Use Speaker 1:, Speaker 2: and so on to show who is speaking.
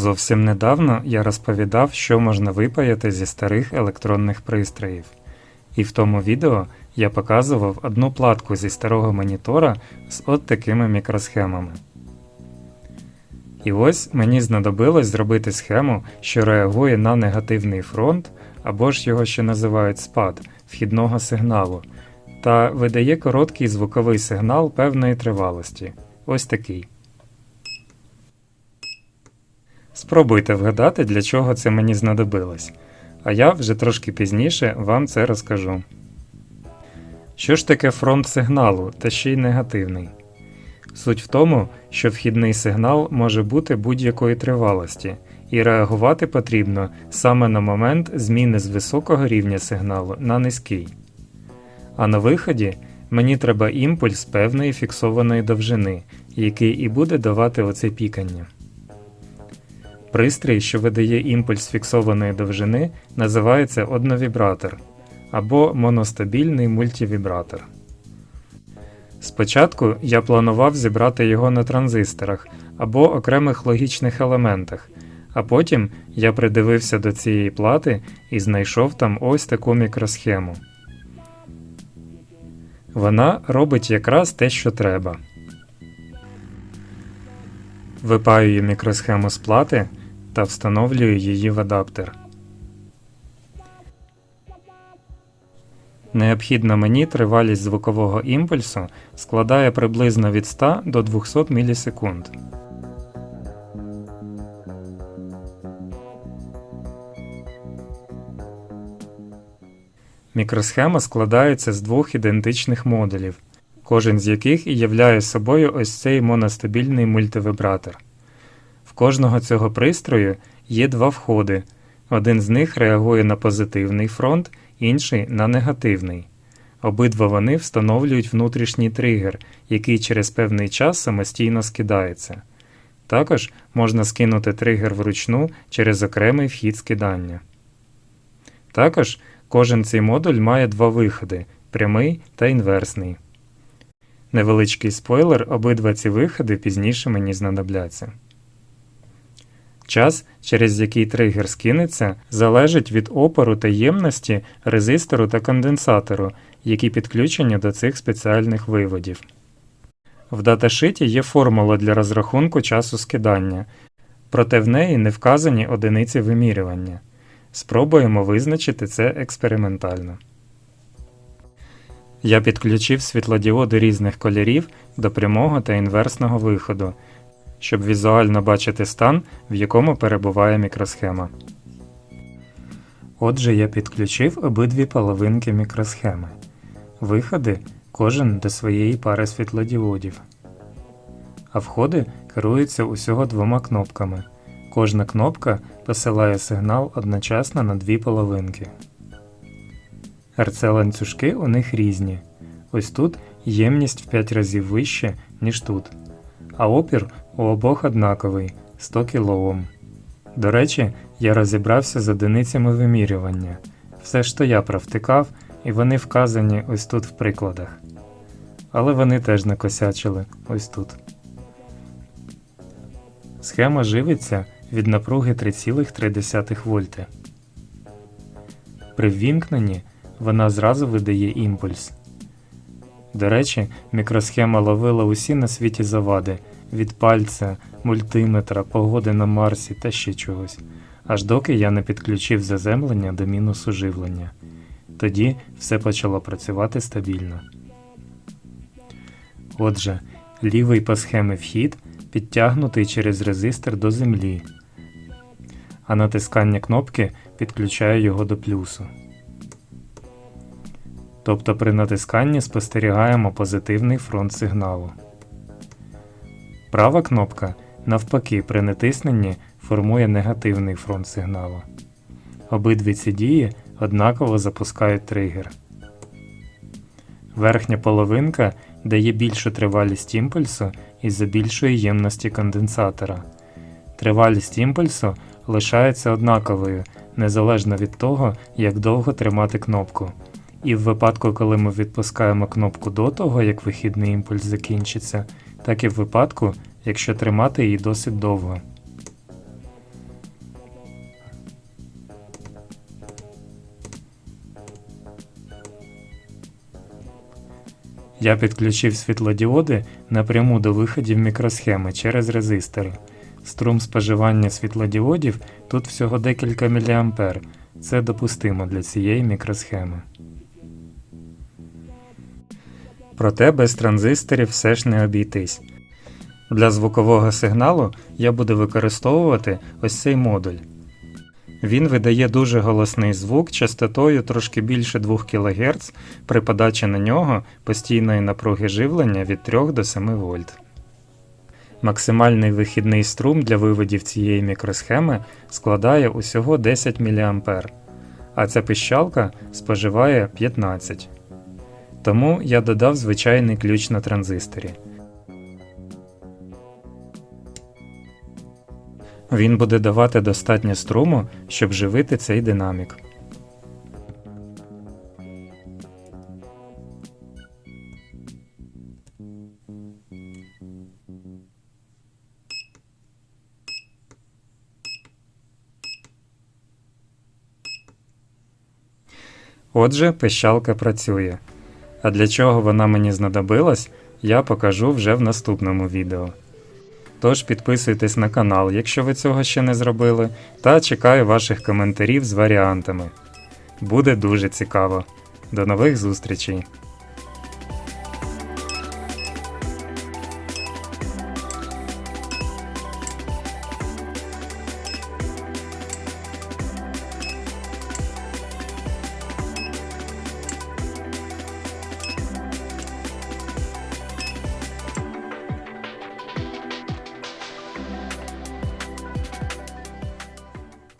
Speaker 1: Зовсім недавно я розповідав, що можна випаяти зі старих електронних пристроїв. І в тому відео я показував одну платку зі старого монітора з от такими мікросхемами. І ось мені знадобилось зробити схему, що реагує на негативний фронт, або ж його ще називають спад вхідного сигналу, та видає короткий звуковий сигнал певної тривалості. Ось такий. Спробуйте вгадати, для чого це мені знадобилось, а я вже трошки пізніше вам це розкажу. Що ж таке фронт сигналу, та ще й негативний? Суть в тому, що вхідний сигнал може бути будь-якої тривалості, і реагувати потрібно саме на момент зміни з високого рівня сигналу на низький. А на виході мені треба імпульс певної фіксованої довжини, який і буде давати оце пікання. Пристрій, що видає імпульс фіксованої довжини, називається одновібратор або моностабільний мультивібратор. Спочатку я планував зібрати його на транзисторах або окремих логічних елементах, а потім я придивився до цієї плати і знайшов там ось таку мікросхему. Вона робить якраз те, що треба. Випаюю мікросхему з плати та встановлюю її в адаптер. Необхідна мені тривалість звукового імпульсу складає приблизно від 100 до 200 мілісекунд. Мікросхема складається з двох ідентичних модулів, кожен з яких і являє собою ось цей моностабільний мультивібратор. Кожного цього пристрою є два входи. Один з них реагує на позитивний фронт, інший на негативний. Обидва вони встановлюють внутрішній тригер, який через певний час самостійно скидається. Також можна скинути тригер вручну через окремий вхід скидання. Також кожен цей модуль має два виходи прямий та інверсний. Невеличкий спойлер, обидва ці виходи пізніше мені знадобляться. Час, через який тригер скинеться, залежить від опору та ємності резистору та конденсатору, які підключені до цих спеціальних виводів. В даташиті є формула для розрахунку часу скидання, проте в неї не вказані одиниці вимірювання. Спробуємо визначити це експериментально. Я підключив світлодіоди різних кольорів до прямого та інверсного виходу, щоб візуально бачити стан, в якому перебуває мікросхема. Отже, я підключив обидві половинки мікросхеми. Виходи кожен до своєї пари світлодіодів. А входи керуються усього двома кнопками. Кожна кнопка посилає сигнал одночасно на дві половинки. РЦ-ланцюжки у них різні. Ось тут ємність в 5 разів вище, ніж тут. А опір у обох однаковий 100 кОм. До речі, я розібрався з одиницями вимірювання. Все ж то я провтикав, і вони вказані ось тут в прикладах. Але вони теж накосячили ось тут. Схема живиться від напруги 3,3 вольти. При ввімкненні вона зразу видає імпульс. До речі, мікросхема ловила усі на світі завади від пальця, мультиметра, погоди на Марсі та ще чогось, аж доки я не підключив заземлення до мінусу живлення. Тоді все почало працювати стабільно. Отже, лівий по схемі вхід підтягнутий через резистор до землі, а натискання кнопки підключає його до плюсу. Тобто при натисканні спостерігаємо позитивний фронт сигналу. Права кнопка, навпаки, при натисненні формує негативний фронт сигналу. Обидві ці дії однаково запускають тригер. Верхня половинка дає більшу тривалість імпульсу із-за ємності конденсатора. Тривалість імпульсу лишається однаковою незалежно від того, як довго тримати кнопку. І в випадку, коли ми відпускаємо кнопку до того, як вихідний імпульс закінчиться, так і в випадку, якщо тримати її досить довго. Я підключив світлодіоди напряму до виходів мікросхеми через резистор. Струм споживання світлодіодів тут всього декілька міліампер. Це допустимо для цієї мікросхеми. Проте без транзисторів все ж не обійтись. Для звукового сигналу я буду використовувати ось цей модуль. Він видає дуже голосний звук частотою трошки більше 2 кГц при подачі на нього постійної напруги живлення від 3 до 7 вольт. Максимальний вихідний струм для виводів цієї мікросхеми складає усього 10 мА, а ця пищалка споживає 15. Тому я додав звичайний ключ на транзисторі. Він буде давати достатньо струму, щоб живити цей динамік. Отже, пищалка працює. А для чого вона мені знадобилась, я покажу вже в наступному відео. Тож підписуйтесь на канал, якщо ви цього ще не зробили, та чекаю ваших коментарів з варіантами. Буде дуже цікаво. До нових зустрічей!